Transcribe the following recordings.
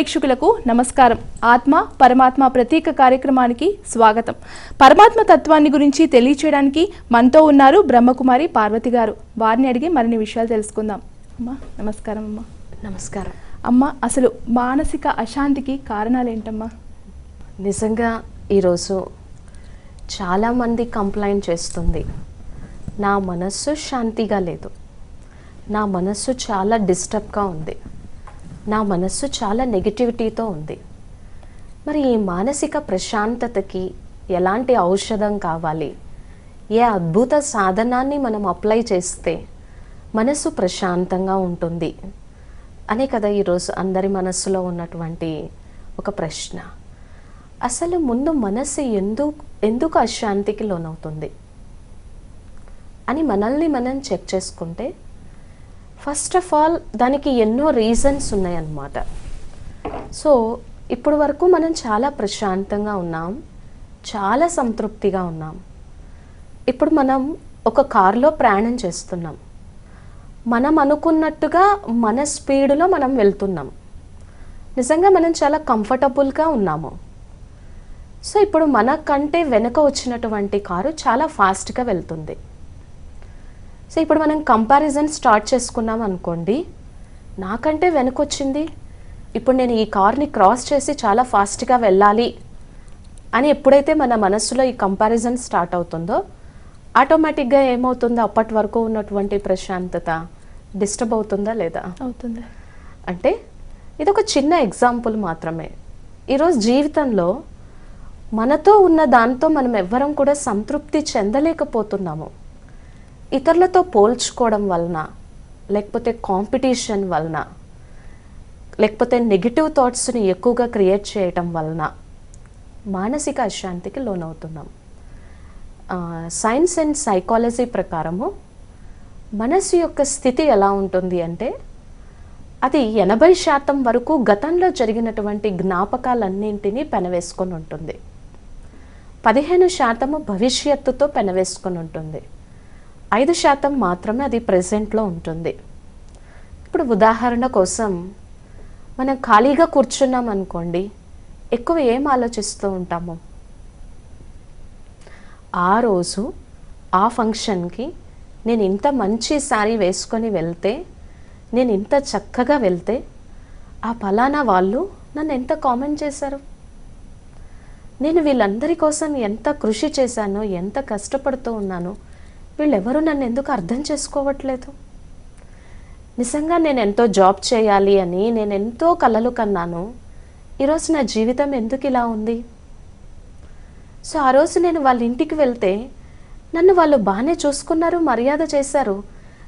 ప్రేక్షకులకు నమస్కారం. ఆత్మ పరమాత్మ ప్రత్యేక కార్యక్రమానికి స్వాగతం. పరమాత్మ తత్వాన్ని గురించి తెలియచేయడానికి మనతో ఉన్నారు బ్రహ్మకుమారి పార్వతి గారు. వారిని అడిగి మరిన్ని విషయాలు తెలుసుకుందాం. అమ్మా నమస్కారం అమ్మా. నమస్కారం. అమ్మ అసలు మానసిక అశాంతికి కారణాలు ఏంటమ్మా నిజంగా ఈరోజు చాలామంది కంప్లైంట్ చేస్తుంది. నా మనస్సు శాంతిగా లేదు. నా మనస్సు చాలా డిస్టర్బ్గా ఉంది. నా మనస్సు చాలా నెగిటివిటీతో ఉంది. మరి ఈ మానసిక ప్రశాంతతకి ఎలాంటి ఔషధం కావాలి? ఏ అద్భుత సాధనాన్ని మనం అప్లై చేస్తే మనసు ప్రశాంతంగా ఉంటుంది? అనే కదా ఈరోజు అందరి మనస్సులో ఉన్నటువంటి ఒక ప్రశ్న. అసలు ముందు మనస్సు ఎందుకు ఎందుకు అశాంతికి లోనవుతుంది? అని మనల్ని మనం చెక్ చేసుకుంటే ఫస్ట్ ఆఫ్ ఆల్ దానికి ఎన్నో రీజన్స్ ఉన్నాయన్నమాట. సో ఇప్పటి వరకు మనం చాలా ప్రశాంతంగా ఉన్నాం. చాలా సంతృప్తిగా ఉన్నాం. ఇప్పుడు మనం ఒక కారులో ప్రయాణం చేస్తున్నాం. మనం అనుకున్నట్టుగా మన స్పీడ్లో మనం వెళ్తున్నాం. నిజంగా మనం చాలా కంఫర్టబుల్గా ఉన్నాము. సో ఇప్పుడు మనకంటే వెనక వచ్చినటువంటి కారు చాలా ఫాస్ట్గా వెళ్తుంది. సో ఇప్పుడు మనం కంపారిజన్ స్టార్ట్ చేసుకున్నాం అనుకోండి నాకంటే వెనకొచ్చింది ఇప్పుడు నేను ఈ కార్ని క్రాస్ చేసి చాలా ఫాస్ట్గా వెళ్ళాలి అని ఎప్పుడైతే మన మనస్సులో ఈ కంపారిజన్ స్టార్ట్ అవుతుందో ఆటోమేటిక్గా ఏమవుతుందో? అప్పటి వరకు ఉన్నటువంటి ప్రశాంతత డిస్టర్బ్ అవుతుందా లేదా? అవుతుంది. అంటే ఇది ఒక చిన్న ఎగ్జాంపుల్ మాత్రమే. ఈరోజు జీవితంలో మనతో ఉన్న దాంతో మనం ఎవ్వరం కూడా సంతృప్తి చెందలేకపోతున్నాము. ఇతరులతో పోల్చుకోవడం వలన లేకపోతే కాంపిటీషన్ వలన లేకపోతే నెగిటివ్ థాట్స్ని ఎక్కువగా క్రియేట్ చేయటం వలన మానసిక అశాంతికి లోనవుతున్నాం. సైన్స్ అండ్ సైకాలజీ ప్రకారము మనసు యొక్క స్థితి ఎలా ఉంటుంది అంటే అది ఎనభై శాతం వరకు గతంలో జరిగినటువంటి జ్ఞాపకాలన్నింటినీ పెనవేసుకొని ఉంటుంది. పదిహేను శాతము భవిష్యత్తుతో పెనవేసుకొని ఉంటుంది. ఐదు శాతం మాత్రమే అది ప్రజెంట్లో ఉంటుంది. ఇప్పుడు ఉదాహరణ కోసం మనం ఖాళీగా కూర్చున్నాం అనుకోండి ఎక్కువ ఏం ఆలోచిస్తూ ఉంటాము? ఆ రోజు ఆ ఫంక్షన్కి నేను ఇంత మంచి శారీ వేసుకొని వెళ్తే నేను ఇంత చక్కగా వెళ్తే ఆ ఫలానా వాళ్ళు నన్ను ఎంత కామెంట్ చేశారు? నేను వీళ్ళందరి కోసం ఎంత కృషి చేశానో ఎంత కష్టపడుతూ ఉన్నానో వీళ్ళెవరూ నన్ను ఎందుకు అర్థం చేసుకోవట్లేదు? నిజంగా నేను ఎంతో జాబ్ చేయాలి అని నేను ఎంతో కలలు కన్నాను. ఈరోజు నా జీవితం ఎందుకు ఇలా ఉంది? సో ఆ రోజు నేను వాళ్ళ ఇంటికి వెళ్తే నన్ను వాళ్ళు బాగానే చూసుకున్నారు మర్యాద చేశారు.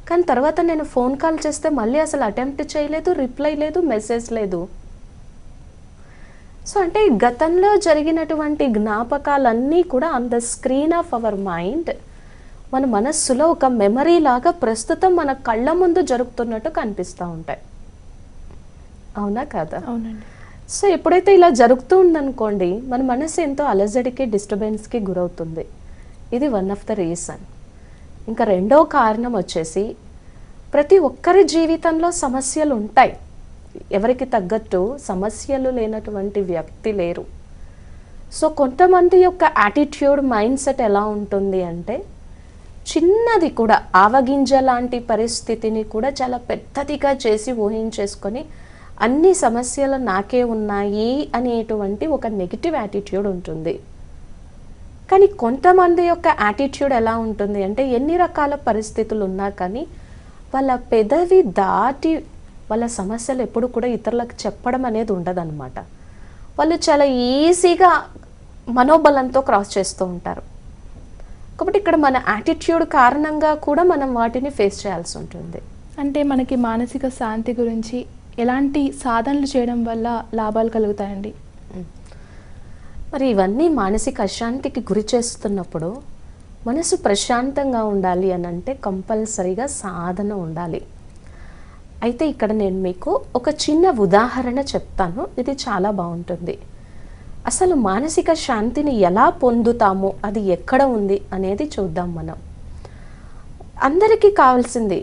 కానీ తర్వాత నేను ఫోన్ కాల్ చేస్తే మళ్ళీ అసలు అటెంప్ట్ చేయలేదు రిప్లై లేదు మెసేజ్ లేదు. సో అంటే గతంలో జరిగినటువంటి జ్ఞాపకాలన్నీ కూడా on the screen of our mind మన మనస్సులో ఒక మెమరీ లాగా ప్రస్తుతం మన కళ్ళ ముందు జరుగుతున్నట్టు కనిపిస్తూ ఉంటాయి. అవునా కాదా? అవునండి. సో ఎప్పుడైతే ఇలా జరుగుతూ ఉందనుకోండి మన మనసు ఎంతో అలజడికి డిస్టర్బెన్స్కి గురవుతుంది. ఇది వన్ ఆఫ్ ద రీజన్ ఇంకా రెండో కారణం వచ్చేసి ప్రతి ఒక్కరి జీవితంలో సమస్యలు ఉంటాయి. ఎవరికి తగ్గట్టు సమస్యలు లేనటువంటి వ్యక్తి లేరు. సో కొంతమంది యొక్క యాటిట్యూడ్ మైండ్ సెట్ ఎలా ఉంటుంది అంటే చిన్నది కూడా ఆవగింజ లాంటి పరిస్థితిని కూడా చాలా పెద్దదిగా చేసి ఊహించేసుకొని అన్ని సమస్యలు నాకే ఉన్నాయి అనేటువంటి ఒక నెగిటివ్ యాటిట్యూడ్ ఉంటుంది. కానీ కొంతమంది యొక్క యాటిట్యూడ్ ఎలా ఉంటుంది అంటే ఎన్ని రకాల పరిస్థితులు ఉన్నా కానీ వాళ్ళ పెదవి దాటి వాళ్ళ సమస్యలు ఎప్పుడు కూడా ఇతరులకు చెప్పడం అనేది ఉండదన్నమాట. వాళ్ళు చాలా ఈజీగా మనోబలంతో క్రాస్ చేస్తూ ఉంటారు. కాబట్టి ఇక్కడ మన యాటిట్యూడ్ కారణంగా కూడా మనం వాటిని ఫేస్ చేయాల్సి ఉంటుంది. అంటే మనకి మానసిక శాంతి గురించి ఎలాంటి సాధనలు చేయడం వల్ల లాభాలు కలుగుతాయండి? మరి ఇవన్నీ మానసిక అశాంతికి గురి చేస్తున్నప్పుడు మనసు ప్రశాంతంగా ఉండాలి అని అంటే కంపల్సరీగా సాధన ఉండాలి. అయితే ఇక్కడ నేను మీకు ఒక చిన్న ఉదాహరణ చెప్తాను. ఇది చాలా బాగుంటుంది. అసలు మానసిక శాంతిని ఎలా పొందుతామో? అది ఎక్కడ ఉంది? అనేది చూద్దాం మనం. అందరికీ కావాల్సింది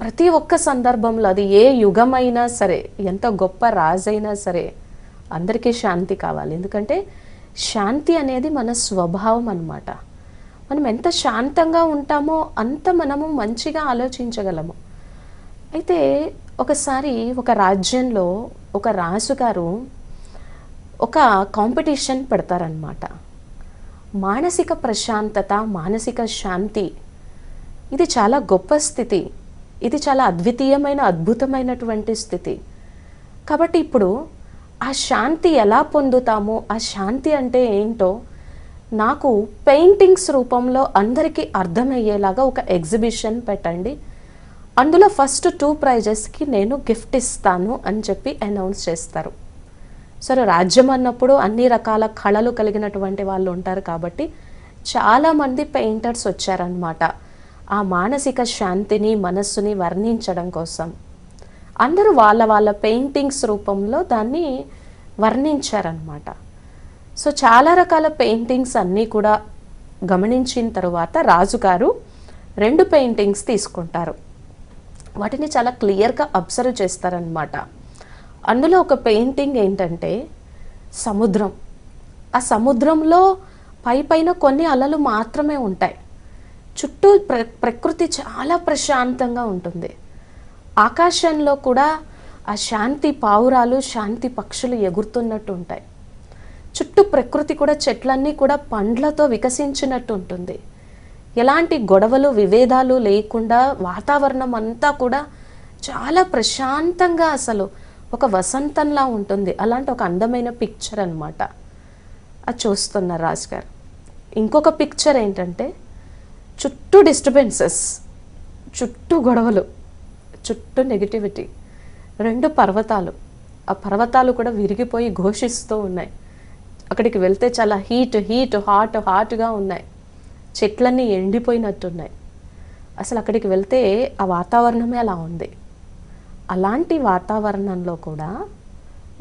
ప్రతి ఒక్క సందర్భంలో అది ఏ యుగమైనా సరే ఎంత గొప్ప రాజైనా సరే అందరికీ శాంతి కావాలి. ఎందుకంటే శాంతి అనేది మన స్వభావం అనమాట మనం ఎంత శాంతంగా ఉంటామో అంత మనము మంచిగా ఆలోచించగలము. అయితే ఒకసారి ఒక రాజ్యంలో ఒక రాజుగారు ఒక కాంపిటీషన్ పెడతారనమాట మానసిక ప్రశాంతత మానసిక శాంతి ఇది చాలా గొప్ప స్థితి. ఇది చాలా అద్వితీయమైన అద్భుతమైనటువంటి స్థితి. కాబట్టి ఇప్పుడు ఆ శాంతి ఎలా పొందుతామో? ఆ శాంతి అంటే ఏంటో నాకు పెయింటింగ్స్ రూపంలో అందరికీ అర్థమయ్యేలాగా ఒక ఎగ్జిబిషన్ పెట్టండి. అందులో ఫస్ట్ టూ ప్రైజెస్కి నేను గిఫ్ట్ ఇస్తాను అని చెప్పి అనౌన్స్ చేస్తారు. సరే రాజ్యం అన్నప్పుడు అన్ని రకాల కళలు కలిగినటువంటి వాళ్ళు ఉంటారు కాబట్టి చాలామంది పెయింటర్స్ వచ్చారనమాట ఆ మానసిక శాంతిని మనస్సుని వర్ణించడం కోసం. అందరూ వాళ్ళ వాళ్ళ పెయింటింగ్స్ రూపంలో దాన్ని వర్ణించారనమాట సో చాలా రకాల పెయింటింగ్స్ అన్నీ కూడా గమనించిన తరువాత రాజుగారు రెండు పెయింటింగ్స్ తీసుకుంటారు. వాటిని చాలా క్లియర్గా అబ్జర్వ్ చేస్తారనమాట అందులో ఒక పెయింటింగ్ ఏంటంటే సముద్రం. ఆ సముద్రంలో పై పైన కొన్ని అలలు మాత్రమే ఉంటాయి. చుట్టూ ప్ర ప్రకృతి చాలా ప్రశాంతంగా ఉంటుంది. ఆకాశంలో కూడా ఆ శాంతి పావురాలు శాంతి పక్షులు ఎగురుతున్నట్టు ఉంటాయి. చుట్టూ ప్రకృతి కూడా చెట్లన్నీ కూడా పండ్లతో వికసించినట్టు ఉంటుంది. ఎలాంటి గొడవలు విభేదాలు లేకుండా వాతావరణం అంతా కూడా చాలా ప్రశాంతంగా అసలు ఒక వసంతంలా ఉంటుంది. అలాంటి ఒక అందమైన పిక్చర్ అనమాట అది చూస్తున్నారు రాజుగారు ఇంకొక పిక్చర్ ఏంటంటే చుట్టూ డిస్టర్బెన్సెస్ చుట్టూ గొడవలు చుట్టూ నెగిటివిటీ రెండు పర్వతాలు. ఆ పర్వతాలు కూడా విరిగిపోయి ఘోషిస్తూ ఉన్నాయి. అక్కడికి వెళ్తే చాలా హీట్ హీట్ హాట్ హాట్గా ఉన్నాయి. చెట్లన్నీ ఎండిపోయినట్టున్నాయి. అసలు అక్కడికి వెళ్తే ఆ వాతావరణమే అలా ఉంది. అలాంటి వాతావరణంలో కూడా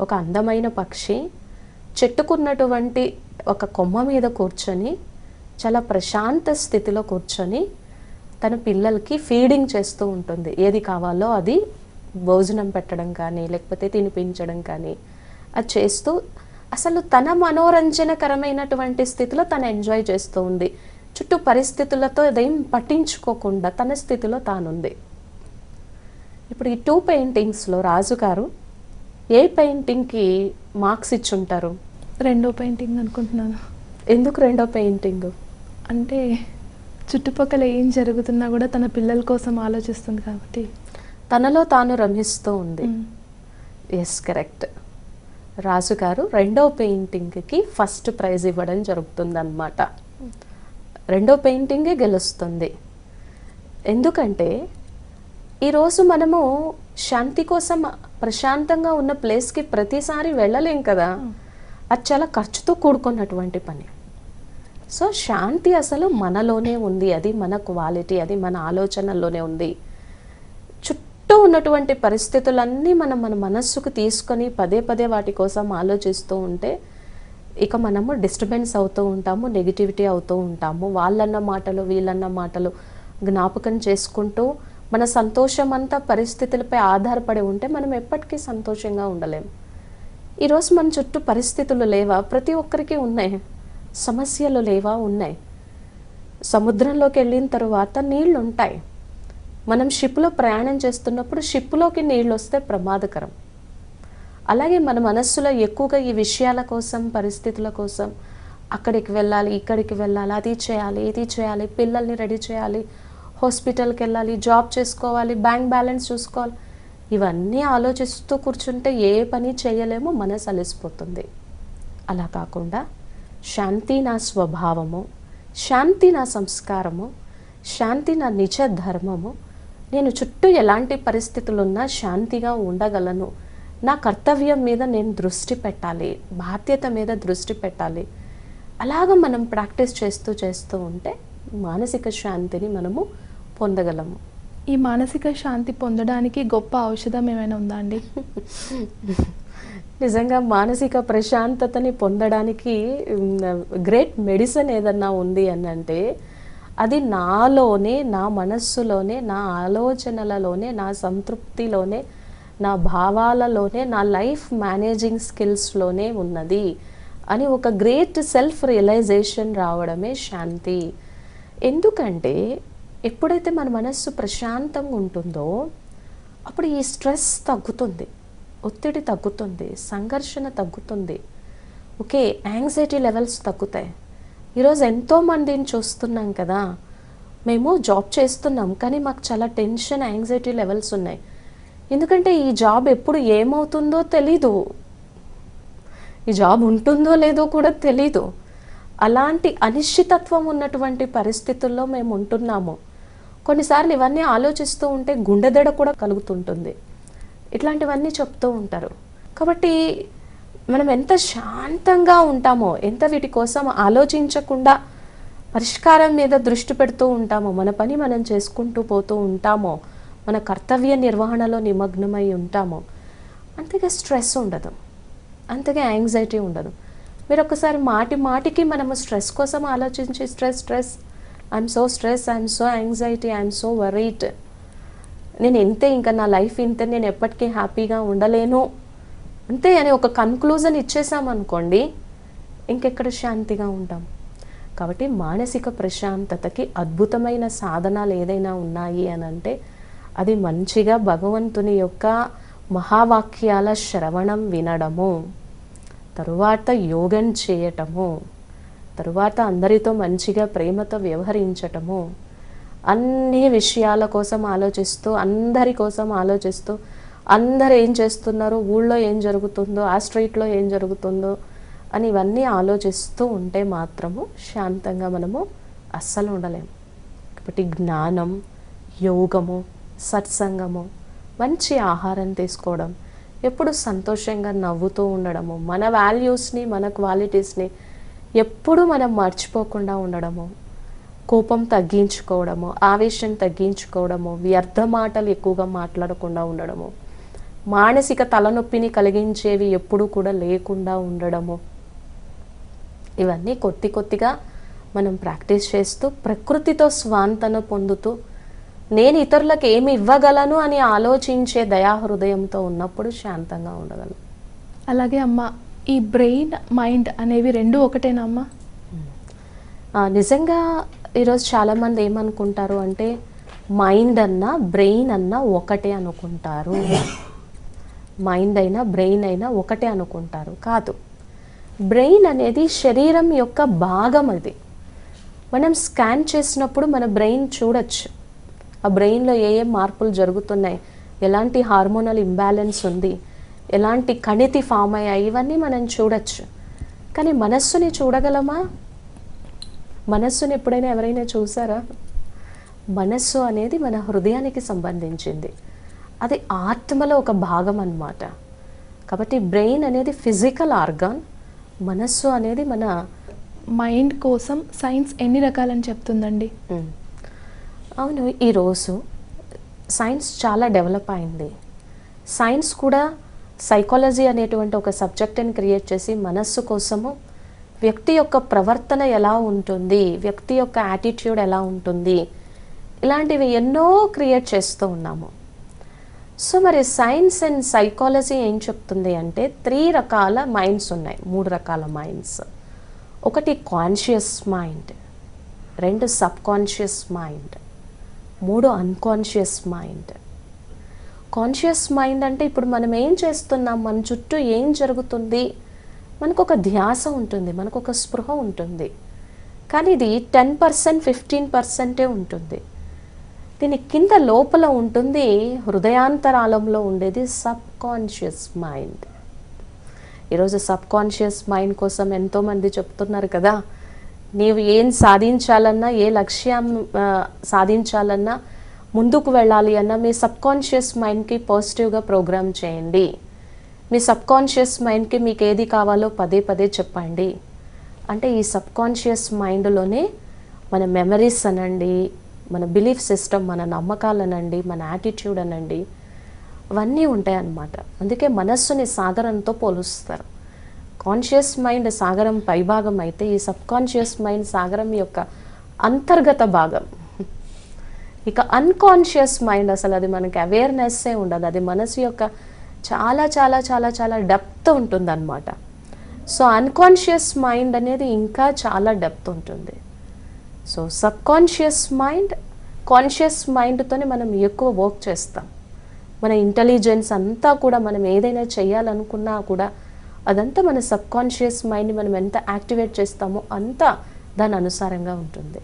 ఒక అందమైన పక్షి చెట్టుకున్నటువంటి ఒక కొమ్మ మీద కూర్చొని చాలా ప్రశాంత స్థితిలో కూర్చొని తన పిల్లలకి ఫీడింగ్ చేస్తూ ఉంటుంది. ఏది కావాలో అది భోజనం పెట్టడం కానీ లేకపోతే తినిపించడం కానీ అది చేస్తూ అసలు తన మనోరంజనకరమైనటువంటి స్థితిలో తను ఎంజాయ్ చేస్తూ ఉంది. చుట్టూ పరిస్థితులతో అదేం పట్టించుకోకుండా తన స్థితిలో తానుంది. ఇప్పుడు ఈ టూ పెయింటింగ్స్లో రాజుగారు ఏ పెయింటింగ్కి మార్క్స్ ఇచ్చుంటారు? రెండో పెయింటింగ్ అనుకుంటున్నాను. ఎందుకు రెండో పెయింటింగ్ అంటే చుట్టుపక్కల ఏం జరుగుతున్నా కూడా తన పిల్లల కోసం ఆలోచిస్తుంది కాబట్టి. తనలో తాను రమిస్తూ ఉంది. ఎస్ కరెక్ట్ రాజుగారు రెండో పెయింటింగ్కి ఫస్ట్ ప్రైజ్ ఇవ్వడం జరుగుతుందన్నమాట. రెండో పెయింటింగే గెలుస్తుంది. ఎందుకంటే ఈరోజు మనము శాంతి కోసం ప్రశాంతంగా ఉన్న ప్లేస్కి ప్రతిసారి వెళ్ళలేం కదా. అది చాలా ఖర్చుతో కూడుకున్నటువంటి పని. సో శాంతి అసలు మనలోనే ఉంది. అది మన క్వాలిటీ అది మన ఆలోచనల్లోనే ఉంది. చుట్టూ ఉన్నటువంటి పరిస్థితులన్నీ మనం మన మనస్సుకు తీసుకొని పదే పదే వాటి కోసం ఆలోచిస్తూ ఉంటే ఇక మనము డిస్టర్బెన్స్ అవుతూ ఉంటాము నెగిటివిటీ అవుతూ ఉంటాము. వాళ్ళన్న మాటలు వీళ్ళన్న మాటలు జ్ఞాపకం చేసుకుంటూ మన సంతోషం అంతా పరిస్థితులపై ఆధారపడి ఉంటే మనం ఎప్పటికీ సంతోషంగా ఉండలేము ఈరోజు మన చుట్టూ పరిస్థితులు లేవా? ప్రతి ఒక్కరికి ఉన్నాయి. సమస్యలు లేవా? ఉన్నాయి. సముద్రంలోకి వెళ్ళిన తరువాత నీళ్ళు ఉంటాయి మనం షిప్లో ప్రయాణం చేస్తున్నప్పుడు షిప్లోకి నీళ్ళు వస్తే ప్రమాదకరం. అలాగే మన మనస్సులో ఎక్కువగా ఈ విషయాల కోసం పరిస్థితుల కోసం అక్కడికి వెళ్ళాలి ఇక్కడికి వెళ్ళాలి అది చేయాలి ఇది చేయాలి పిల్లల్ని రెడీ చేయాలి హాస్పిటల్కి వెళ్ళాలి జాబ్ చేసుకోవాలి బ్యాంక్ బ్యాలెన్స్ చూసుకోవాలి. ఇవన్నీ ఆలోచిస్తూ కూర్చుంటే ఏ పని చేయలేమో మనసు అలసిపోతుంది. అలా కాకుండా శాంతి నా స్వభావము శాంతి నా సంస్కారము శాంతి నా నిజ ధర్మము నేను చుట్టూ ఎలాంటి పరిస్థితులున్నా శాంతిగా ఉండగలను. నా కర్తవ్యం మీద నేను దృష్టి పెట్టాలి బాధ్యత మీద దృష్టి పెట్టాలి. అలాగ మనం ప్రాక్టీస్ చేస్తూ చేస్తూ ఉంటే మానసిక శాంతిని మనము పొందగలము. ఈ మానసిక శాంతి పొందడానికి గొప్ప ఔషధం ఏమైనా ఉందా అండి? నిజంగా మానసిక ప్రశాంతతని పొందడానికి గ్రేట్ మెడిసిన్ ఏదన్నా ఉంది అని అంటే అది నాలోనే నా మనస్సులోనే నా ఆలోచనలలోనే నా సంతృప్తిలోనే నా భావాలలోనే నా లైఫ్ మేనేజింగ్ స్కిల్స్లోనే ఉన్నది అని ఒక గ్రేట్ సెల్ఫ్ రియలైజేషన్ రావడమే శాంతి. ఎందుకంటే ఎప్పుడైతే మన మనస్సు ప్రశాంతంగా ఉంటుందో అప్పుడు ఈ స్ట్రెస్ తగ్గుతుంది ఒత్తిడి తగ్గుతుంది సంఘర్షణ తగ్గుతుంది. ఓకే యాంగ్జైటీ లెవెల్స్ తగ్గుతాయి. ఈరోజు ఎంతో మందిని చూస్తున్నాం కదా మేము జాబ్ చేస్తున్నాం కానీ మాకు చాలా టెన్షన్ యాంగ్జైటీ లెవెల్స్ ఉన్నాయి. ఎందుకంటే ఈ జాబ్ ఎప్పుడు ఏమవుతుందో తెలీదు. ఈ జాబ్ ఉంటుందో లేదో కూడా తెలీదు. అలాంటి అనిశ్చితత్వం ఉన్నటువంటి పరిస్థితుల్లో మేము ఉంటున్నాము. కొన్నిసార్లు ఇవన్నీ ఆలోచిస్తూ ఉంటే గుండెదడ కూడా కలుగుతుంటుంది. ఇట్లాంటివన్నీ చెప్తూ ఉంటారు. కాబట్టి మనం ఎంత శాంతంగా ఉంటామో ఎంత వీటి కోసం ఆలోచించకుండా పరిష్కారం మీద దృష్టి పెడుతూ ఉంటామో మన పని మనం చేసుకుంటూ పోతూ ఉంటామో మన కర్తవ్య నిర్వహణలో నిమగ్నమై ఉంటామో అంతగా స్ట్రెస్ ఉండదు. అంతగా యాంగ్జైటీ ఉండదు. మీరు ఒకసారి మాటి మాటికి మనము స్ట్రెస్ కోసం ఆలోచించి stress stress I'm so stress I'm so anxiety I'm so worried నేను ఇంతే ఇంకా నా లైఫ్ ఇంతే నేను ఎప్పటికీ హ్యాపీగా ఉండలేను. అంతే అని ఒక కన్క్లూజన్ ఇచ్చేసామనుకోండి ఇంకెక్కడ శాంతిగా ఉంటాం? కాబట్టి మానసిక ప్రశాంతతకి అద్భుతమైన సాధనాలు ఏదైనా ఉన్నాయి అని అంటే అది మంచిగా భగవంతుని యొక్క మహావాక్యాల శ్రవణం వినడము తరువాత యోగం చేయటము తరువాత అందరితో మంచిగా ప్రేమతో వ్యవహరించటము. అన్ని విషయాల కోసం ఆలోచిస్తూ అందరి కోసం ఆలోచిస్తూ అందరు ఏం చేస్తున్నారు ఊళ్ళో ఏం జరుగుతుందో ఆ స్ట్రీట్లో ఏం జరుగుతుందో అని ఇవన్నీ ఆలోచిస్తూ ఉంటే మాత్రము శాంతంగా మనము అస్సలు ఉండలేము. కాబట్టి జ్ఞానం యోగము సత్సంగము మంచి ఆహారం తీసుకోవడం ఎప్పుడు సంతోషంగా నవ్వుతూ ఉండడము మన వాల్యూస్ని మన క్వాలిటీస్ని ఎప్పుడు మనం మర్చిపోకుండా ఉండడము కోపం తగ్గించుకోవడము ఆవేశం తగ్గించుకోవడము వ్యర్థ మాటలు ఎక్కువగా మాట్లాడకుండా ఉండడము మానసిక తలనొప్పిని కలిగించేవి ఎప్పుడూ కూడా లేకుండా ఉండడము. ఇవన్నీ కొద్ది కొద్దిగా మనం ప్రాక్టీస్ చేస్తూ ప్రకృతితో స్వాంతన పొందుతూ నేను ఇతరులకు ఏమి ఇవ్వగలను అని ఆలోచించే దయాహృదయంతో ఉన్నప్పుడు శాంతంగా ఉండగలను అలాగే అమ్మ ఈ బ్రెయిన్ మైండ్ అనేవి రెండు ఒకటేనా అమ్మా? నిజంగా ఈరోజు చాలామంది ఏమనుకుంటారు అంటే మైండ్ అన్నా బ్రెయిన్ అన్నా ఒకటే అనుకుంటారు. మైండ్ అయినా బ్రెయిన్ అయినా ఒకటే అనుకుంటారు. కాదు. బ్రెయిన్ అనేది శరీరం యొక్క భాగం అది. మనం స్కాన్ చేసినప్పుడు మన బ్రెయిన్ చూడొచ్చు. ఆ బ్రెయిన్లో ఏ ఏ మార్పులు జరుగుతున్నాయి? ఎలాంటి హార్మోనల్ ఇంబ్యాలెన్స్ ఉంది? ఎలాంటి కణితి ఫామ్ అయ్యాయి ఇవన్నీ మనం చూడొచ్చు. కానీ మనస్సుని చూడగలమా? మనస్సుని ఎప్పుడైనా ఎవరైనా చూసారా? మనస్సు అనేది మన హృదయానికి సంబంధించింది. అది ఆత్మలో ఒక భాగం అన్నమాట. కాబట్టి బ్రెయిన్ అనేది ఫిజికల్ ఆర్గాన్. మనస్సు అనేది మన మైండ్ కోసం సైన్స్ ఎన్ని రకాలని చెప్తుందండి. అవును ఈరోజు సైన్స్ చాలా డెవలప్ అయింది. సైన్స్ కూడా సైకాలజీ అనేటువంటి ఒక సబ్జెక్ట్ని క్రియేట్ చేసి మనస్సు కోసము వ్యక్తి యొక్క ప్రవర్తన ఎలా ఉంటుంది వ్యక్తి యొక్క యాటిట్యూడ్ ఎలా ఉంటుంది ఇలాంటివి ఎన్నో క్రియేట్ చేస్తూ ఉన్నాము. సో మరి సైన్స్ అండ్ సైకాలజీ ఏం చెప్తుంది అంటే త్రీ రకాల మైండ్స్ ఉన్నాయి మూడు రకాల మైండ్స్ ఒకటి కాన్షియస్ మైండ్ రెండు సబ్ కాన్షియస్ మైండ్ మూడు అన్కాన్షియస్ మైండ్ కాన్షియస్ మైండ్ అంటే ఇప్పుడు మనం ఏం చేస్తున్నాం? మన చుట్టూ ఏం జరుగుతుంది? మనకు ఒక ధ్యాస ఉంటుంది మనకు ఒక స్పృహ ఉంటుంది. కానీ ఇది టెన్ పర్సెంట్ ఫిఫ్టీన్ పర్సెంటే ఉంటుంది. దీని కింద లోపల ఉంటుంది హృదయాంతరాలంలో ఉండేది సబ్ కాన్షియస్ మైండ్. ఈరోజు సబ్ కాన్షియస్ మైండ్ కోసం ఎంతోమంది చెప్తున్నారు కదా నీవు ఏం సాధించాలన్నా ఏ లక్ష్యం సాధించాలన్నా ముందుకు వెళ్ళాలి అన్న మీ సబ్కాన్షియస్ మైండ్కి పాజిటివ్గా ప్రోగ్రామ్ చేయండి. మీ సబ్కాన్షియస్ మైండ్కి మీకు ఏది కావాలో పదే పదే చెప్పండి. అంటే ఈ సబ్కాన్షియస్ మైండ్లోనే మన మెమరీస్ అనండి మన బిలీఫ్ సిస్టమ్ మన నమ్మకాలు అనండి మన యాటిట్యూడ్ అనండి అవన్నీ ఉంటాయి అన్నమాట అందుకే మనస్సుని సాగరంతో పోలుస్తారు. కాన్షియస్ మైండ్ సాగరం పైభాగం అయితే ఈ సబ్కాన్షియస్ మైండ్ సాగరం యొక్క అంతర్గత భాగం. ఇక అన్కాన్షియస్ మైండ్ అసలు అది మనకి అవేర్నెస్సే ఉండదు. అది మనసు యొక్క చాలా చాలా చాలా చాలా డెప్త్ ఉంటుందన్నమాట. సో అన్కాన్షియస్ మైండ్ అనేది ఇంకా చాలా డెప్త్ ఉంటుంది. So subconscious mind conscious మైండ్తోనే మనం ఎక్కువ వర్క్ చేస్తాం. మన ఇంటెలిజెన్స్ అంతా కూడా మనం ఏదైనా చేయాలనుకున్నా కూడా అదంతా మన సబ్కాన్షియస్ మైండ్ని మనం ఎంత యాక్టివేట్ చేస్తామో అంతా దాని అనుసారంగా ఉంటుంది.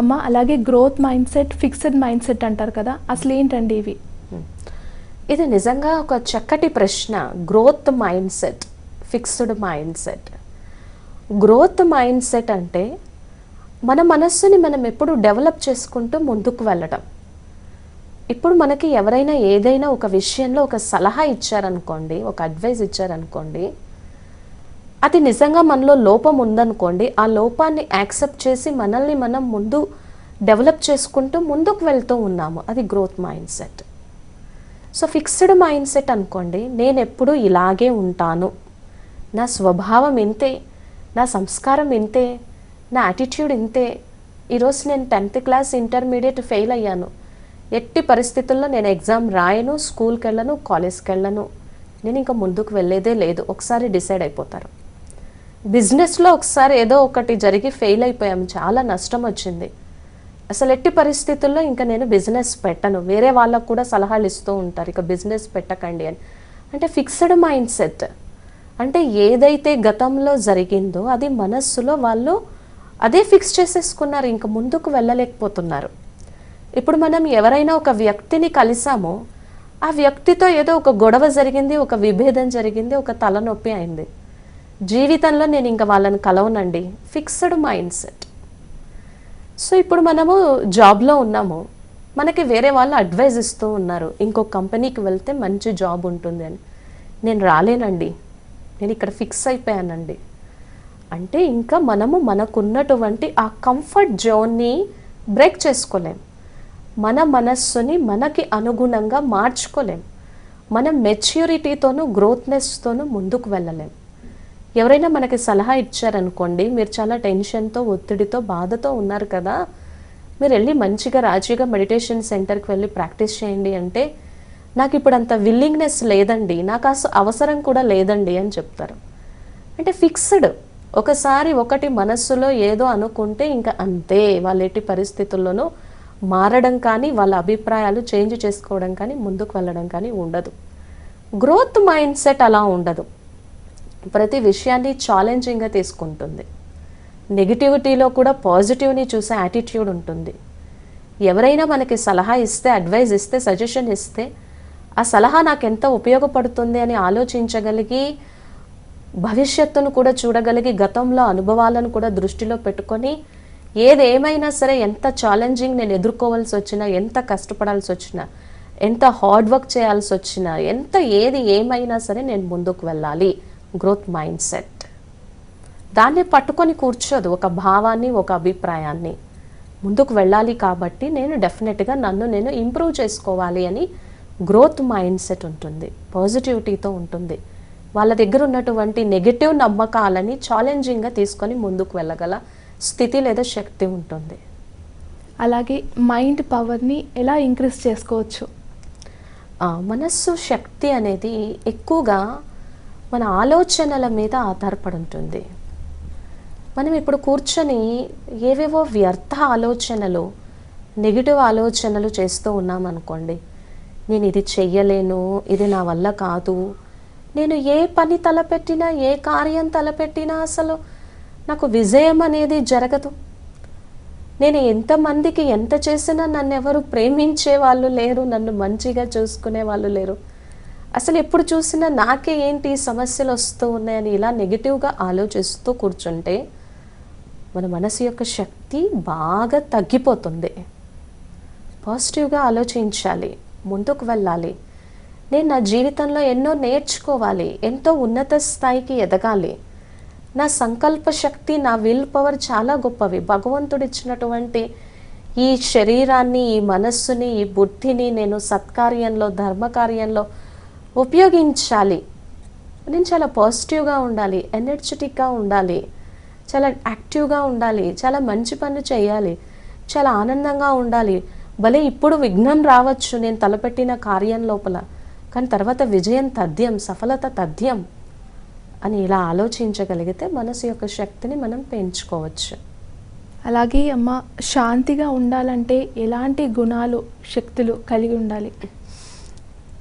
అమ్మ అలాగే growth mindset fixed mindset అంటారు కదా అసలు ఏంటండి ఇవి ఇది నిజంగా ఒక చక్కటి ప్రశ్న. Growth mindset fixed mindset growth mindset అంటే మన మనస్సుని మనం ఎప్పుడు డెవలప్ చేసుకుంటూ ముందుకు వెళ్ళడం ఇప్పుడు మనకి ఎవరైనా ఏదైనా ఒక విషయంలో ఒక సలహా ఇచ్చారనుకోండి ఒక అడ్వైస్ ఇచ్చారనుకోండి అది నిజంగా మనలో లోపం ఉందనుకోండి ఆ లోపాన్ని యాక్సెప్ట్ చేసి మనల్ని మనం ముందు డెవలప్ చేసుకుంటూ ముందుకు వెళ్తూ ఉన్నాము. అది growth mindset so fixed mindset అనుకోండి నేను ఎప్పుడూ ఇలాగే ఉంటాను. నా స్వభావం ఇంతే నా సంస్కారం ఇంతే నా యాటిట్యూడ్ ఇంతే. ఈరోజు నేను టెన్త్ క్లాస్ ఇంటర్మీడియట్ ఫెయిల్ అయ్యాను. ఎట్టి పరిస్థితుల్లో నేను ఎగ్జామ్ రాయను స్కూల్కి వెళ్ళను కాలేజ్కి వెళ్ళను నేను ఇంకా ముందుకు వెళ్ళేదే లేదు. ఒకసారి డిసైడ్ అయిపోతారు. బిజినెస్లో ఒకసారి ఏదో ఒకటి జరిగి ఫెయిల్ అయిపోయాము. చాలా నష్టం వచ్చింది. అసలు ఎట్టి పరిస్థితుల్లో ఇంకా నేను బిజినెస్ పెట్టను. వేరే వాళ్ళకు కూడా సలహాలు ఇస్తూ ఉంటారు. ఇక బిజినెస్ పెట్టకండి అని. అంటే ఫిక్స్డ్ మైండ్ సెట్ అంటే ఏదైతే గతంలో జరిగిందో అది మనస్సులో వాళ్ళు అదే ఫిక్స్ చేసేసుకున్నారు. ఇంక ముందుకు వెళ్ళలేకపోతున్నారు. ఇప్పుడు మనం ఎవరైనా ఒక వ్యక్తిని కలిసామో ఆ వ్యక్తితో ఏదో ఒక గొడవ జరిగింది ఒక విభేదం జరిగింది ఒక తలనొప్పి అయింది. జీవితంలో నేను ఇంకా వాళ్ళని కలవనండి. ఫిక్స్డ్ మైండ్ సెట్ సో ఇప్పుడు మనము జాబ్లో ఉన్నాము. మనకి వేరే వాళ్ళు అడ్వైజ్ ఇస్తూ ఉన్నారు. ఇంకో కంపెనీకి వెళ్తే మంచి జాబ్ ఉంటుంది అని. నేను రాలేనండి. నేను ఇక్కడ ఫిక్స్ అయిపోయానండి. అంటే ఇంకా మనము మనకున్నటువంటి ఆ కంఫర్ట్ జోన్ని బ్రేక్ చేసుకోలేం. మన మనస్సుని మనకి అనుగుణంగా మార్చుకోలేం. మనం మెచ్యూరిటీతోనూ గ్రోత్నెస్తోనూ ముందుకు వెళ్ళలేం. ఎవరైనా మనకి సలహా ఇచ్చారనుకోండి మీరు చాలా టెన్షన్తో ఒత్తిడితో బాధతో ఉన్నారు కదా మీరు వెళ్ళి మంచిగా రాజీగా మెడిటేషన్ సెంటర్కి వెళ్ళి ప్రాక్టీస్ చేయండి అంటే నాకు ఇప్పుడు అంత విల్లింగ్నెస్ లేదండి నాకు అసలు అవసరం కూడా లేదండి అని చెప్తారు. అంటే ఫిక్స్డ్ ఒకసారి ఒకటి మనస్సులో ఏదో అనుకుంటే ఇంకా అంతే వాళ్ళ ఎట్టి పరిస్థితుల్లోనూ మారడం కానీ వాళ్ళ అభిప్రాయాలు చేంజ్ చేసుకోవడం కానీ ముందుకు వెళ్ళడం కానీ ఉండదు. గ్రోత్ మైండ్ సెట్ అలా ఉండదు. ప్రతి విషయాన్ని ఛాలెంజింగ్గా తీసుకుంటుంది. నెగిటివిటీలో కూడా పాజిటివ్ని చూసే యాటిట్యూడ్ ఉంటుంది. ఎవరైనా మనకి సలహా ఇస్తే అడ్వైజ్ ఇస్తే సజెషన్ ఇస్తే ఆ సలహా నాకు ఎంత ఉపయోగపడుతుంది అని ఆలోచించగలిగి భవిష్యత్తును కూడా చూడగలిగి గతంలో అనుభవాలను కూడా దృష్టిలో పెట్టుకొని ఏది ఏమైనా సరే ఎంత ఛాలెంజింగ్ నేను ఎదుర్కోవాల్సి వచ్చినా ఎంత కష్టపడాల్సి వచ్చినా ఎంత హార్డ్ వర్క్ చేయాల్సి వచ్చినా ఎంత ఏది ఏమైనా సరే నేను ముందుకు వెళ్ళాలి. గ్రోత్ మైండ్ సెట్ దాన్ని పట్టుకొని కూర్చోదు ఒక భావాన్ని ఒక అభిప్రాయాన్ని. ముందుకు వెళ్ళాలి కాబట్టి నేను డెఫినెట్గా నన్ను నేను ఇంప్రూవ్ చేసుకోవాలి అని గ్రోత్ మైండ్ సెట్ ఉంటుంది పాజిటివిటీతో ఉంటుంది. వాళ్ళ దగ్గర ఉన్నటువంటి నెగిటివ్ నమ్మకాలని ఛాలెంజింగ్గా తీసుకొని ముందుకు వెళ్ళగల స్థితి లేదా శక్తి ఉంటుంది. అలాగే మైండ్ పవర్ని ఎలా ఇంక్రీజ్ చేసుకోవచ్చు? మనస్సు శక్తి అనేది ఎక్కువగా మన ఆలోచనల మీద ఆధారపడి ఉంటుంది మనం ఇప్పుడు కూర్చొని ఏవేవో వ్యర్థ ఆలోచనలు నెగిటివ్ ఆలోచనలు చేస్తూ ఉన్నాం అనుకోండి నేను ఇది చెయ్యలేను ఇది నా వల్ల కాదు. నేను ఏ పని తలపెట్టినా ఏ కార్యం తలపెట్టినా అసలు నాకు విజయం అనేది జరగదు. నేను ఎంతమందికి ఎంత చేసినా నన్ను ఎవరు ప్రేమించే వాళ్ళు లేరు నన్ను మంచిగా చూసుకునే వాళ్ళు లేరు. అసలు ఎప్పుడు చూసినా నాకే ఏంటి సమస్యలు వస్తూ ఉన్నాయని ఇలా నెగిటివ్గా ఆలోచిస్తూ కూర్చుంటే మన మనసు యొక్క శక్తి బాగా తగ్గిపోతుంది. పాజిటివ్గా ఆలోచించాలి ముందుకు వెళ్ళాలి. నేను నా జీవితంలో ఎన్నో నేర్చుకోవాలి ఎంతో ఉన్నత స్థాయికి ఎదగాలి. నా సంకల్ప శక్తి నా విల్ పవర్ చాలా గొప్పవి. భగవంతుడు ఇచ్చినటువంటి ఈ శరీరాన్ని ఈ మనస్సుని ఈ బుద్ధిని నేను సత్కార్యంలో ధర్మకార్యంలో ఉపయోగించాలి. నేను చాలా పాజిటివ్గా ఉండాలి ఎనర్జెటిక్గా ఉండాలి చాలా యాక్టివ్గా ఉండాలి చాలా మంచి పనులు చేయాలి చాలా ఆనందంగా ఉండాలి. భలే ఇప్పుడు విఘ్నం రావచ్చు నేను తలపెట్టిన కార్యం లోపల కానీ తర్వాత విజయం తథ్యం సఫలత తథ్యం అని ఇలా ఆలోచించగలిగితే మనసు యొక్క శక్తిని మనం పెంచుకోవచ్చు. అలాగే అమ్మ శాంతిగా ఉండాలంటే ఎలాంటి గుణాలు శక్తులు కలిగి ఉండాలి?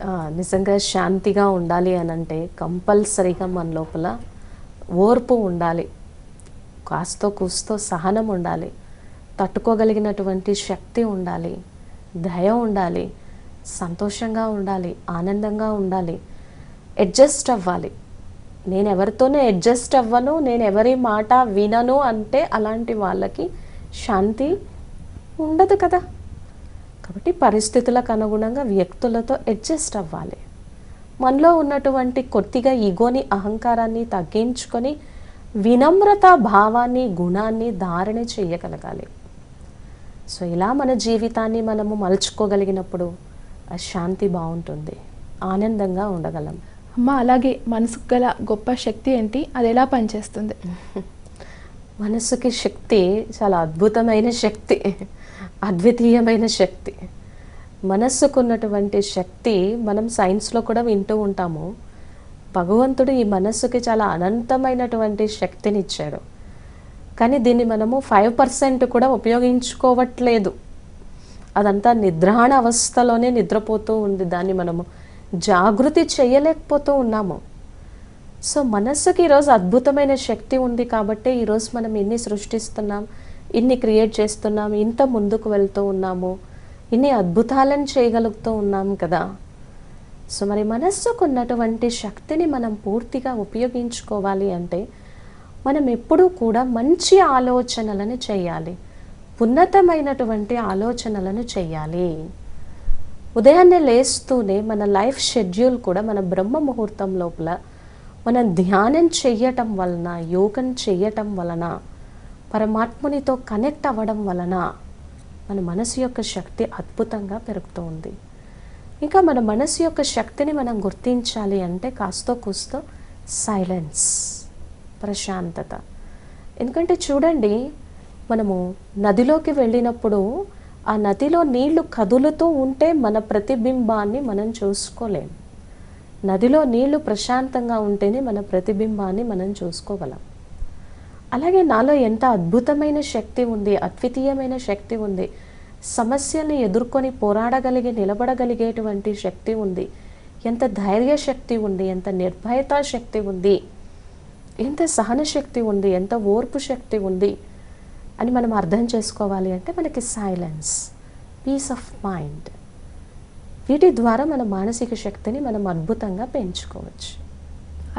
నిజంగా శాంతిగా ఉండాలి అని అంటే కంపల్సరీగా మన లోపల ఓర్పు ఉండాలి. కాస్తో కూస్తో సహనం ఉండాలి. తట్టుకోగలిగినటువంటి శక్తి ఉండాలి. దయ ఉండాలి. సంతోషంగా ఉండాలి. ఆనందంగా ఉండాలి. అడ్జస్ట్ అవ్వాలి. నేను ఎవరితోనే అడ్జస్ట్ అవ్వను నేను ఎవరి మాట వినను అంటే అలాంటి వాళ్ళకి శాంతి ఉండదు కదా. కాబట్టి పరిస్థితులకు అనుగుణంగా వ్యక్తులతో అడ్జస్ట్ అవ్వాలి. మనలో ఉన్నటువంటి కొద్దిగా ఈగోని అహంకారాన్ని తగ్గించుకొని వినమ్రత భావాన్ని గుణాన్ని ధారణ చేయగలగాలి. సో ఇలా మన జీవితాన్ని మనము మలుచుకోగలిగినప్పుడు ఆ శాంతి బాగుంటుంది. ఆనందంగా ఉండగలం. అమ్మ అలాగే మనసుకు గల గొప్ప శక్తి ఏంటి? అది ఎలా పనిచేస్తుంది? మనసుకి శక్తి చాలా అద్భుతమైన శక్తి. అద్వితీయమైన శక్తి. మనస్సుకున్నటువంటి శక్తి మనం సైన్స్లో కూడా వింటూ ఉంటాము. భగవంతుడు ఈ మనస్సుకి చాలా అనంతమైనటువంటి శక్తిని ఇచ్చాడు కానీ దీన్ని మనము ఫైవ్ పర్సెంట్ కూడా ఉపయోగించుకోవట్లేదు. అదంతా నిద్రాణ అవస్థలోనే నిద్రపోతూ ఉంది. దాన్ని మనము జాగృతి చేయలేకపోతూ ఉన్నాము. సో మనస్సుకి ఈరోజు అద్భుతమైన శక్తి ఉంది కాబట్టి ఈరోజు మనం ఎన్ని సృష్టిస్తున్నాం? ఇన్ని క్రియేట్ చేస్తున్నాము ఇంత ముందుకు వెళ్తూ ఉన్నాము ఇన్ని అద్భుతాలను చేయగలుగుతూ ఉన్నాం కదా. సో మరి మనస్సుకు ఉన్నటువంటి శక్తిని మనం పూర్తిగా ఉపయోగించుకోవాలి అంటే మనం ఎప్పుడూ కూడా మంచి ఆలోచనలను చేయాలి. ఉన్నతమైనటువంటి ఆలోచనలను చేయాలి. ఉదయాన్నే లేస్తూనే మన లైఫ్ షెడ్యూల్ కూడా మన బ్రహ్మ ముహూర్తం లోపల మనం ధ్యానం చేయటం వలన యోగం చేయటం వలన పరమాత్మునితో కనెక్ట్ అవ్వడం వలన మన మనసు యొక్క శక్తి అద్భుతంగా పెరుగుతూ ఉంది ఇంకా మన మనసు యొక్క శక్తిని మనం గుర్తించాలి అంటే కాస్తో కూస్తో సైలెన్స్ ప్రశాంతత. ఎందుకంటే చూడండి మనము నదిలోకి వెళ్ళినప్పుడు ఆ నదిలో నీళ్ళు కదులుతూ ఉంటే మన ప్రతిబింబాన్ని మనం చూసుకోలేం. నదిలో నీళ్ళు ప్రశాంతంగా ఉంటేనే మన ప్రతిబింబాన్ని మనం చూసుకోగలం. అలాగే నాలో ఎంత అద్భుతమైన శక్తి ఉంది అద్వితీయమైన శక్తి ఉంది సమస్యల్ని ఎదుర్కొని పోరాడగలిగి నిలబడగలిగేటువంటి శక్తి ఉంది ఎంత ధైర్య శక్తి ఉంది ఎంత నిర్భయత శక్తి ఉంది ఎంత సహన శక్తి ఉంది ఎంత ఓర్పు శక్తి ఉంది అని మనం అర్థం చేసుకోవాలి అంటే మనకి సైలెన్స్ పీస్ ఆఫ్ మైండ్ వీటి ద్వారా మన మానసిక శక్తిని మనం అద్భుతంగా పెంచుకోవచ్చు.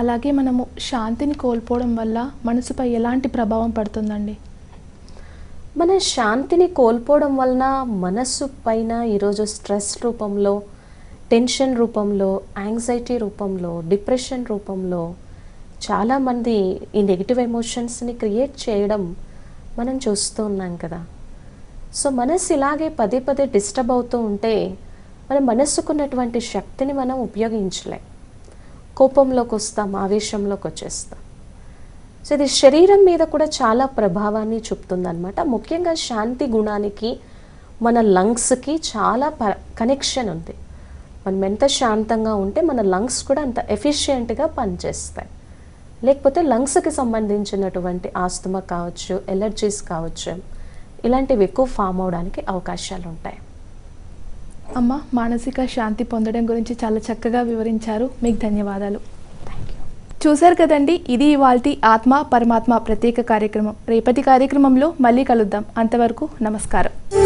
అలాగే మనము శాంతిని కోల్పోవడం వల్ల మనసుపై ఎలాంటి ప్రభావం పడుతుందండి? మన శాంతిని కోల్పోవడం వలన మనస్సు పైన ఈరోజు స్ట్రెస్ రూపంలో టెన్షన్ రూపంలో యాంగ్జైటీ రూపంలో డిప్రెషన్ రూపంలో చాలామంది ఈ నెగిటివ్ ఎమోషన్స్ని క్రియేట్ చేయడం మనం చూస్తూ ఉన్నాం కదా. సో మనస్సు ఇలాగే పదే పదే డిస్టర్బ్ అవుతూ ఉంటే మన మనస్సుకున్నటువంటి శక్తిని మనం ఉపయోగించలేం. కోపంలోకి వస్తాం ఆవేశంలోకి వచ్చేస్తాం. సో ఇది శరీరం మీద కూడా చాలా ప్రభావాన్ని చూపుతుందన్నమాట. ముఖ్యంగా శాంతి గుణానికి మన లంగ్స్కి చాలా ప కనెక్షన్ ఉంది. మనం ఎంత శాంతంగా ఉంటే మన లంగ్స్ కూడా అంత ఎఫిషియెంట్గా పనిచేస్తాయి. లేకపోతే లంగ్స్కి సంబంధించినటువంటి ఆస్తమా కావచ్చు ఎలర్జీస్ కావచ్చు ఇలాంటివి ఎక్కువ ఫామ్ అవడానికి అవకాశాలు ఉంటాయి అమ్మ మానసిక శాంతి పొందడం గురించి చాలా చక్కగా వివరించారు. మీకు ధన్యవాదాలు. చూశారు కదండి ఇది ఇవాల్టి ఆత్మ పరమాత్మ ప్రత్యేక కార్యక్రమం. రేపటి కార్యక్రమంలో మళ్ళీ కలుద్దాం. అంతవరకు నమస్కారం.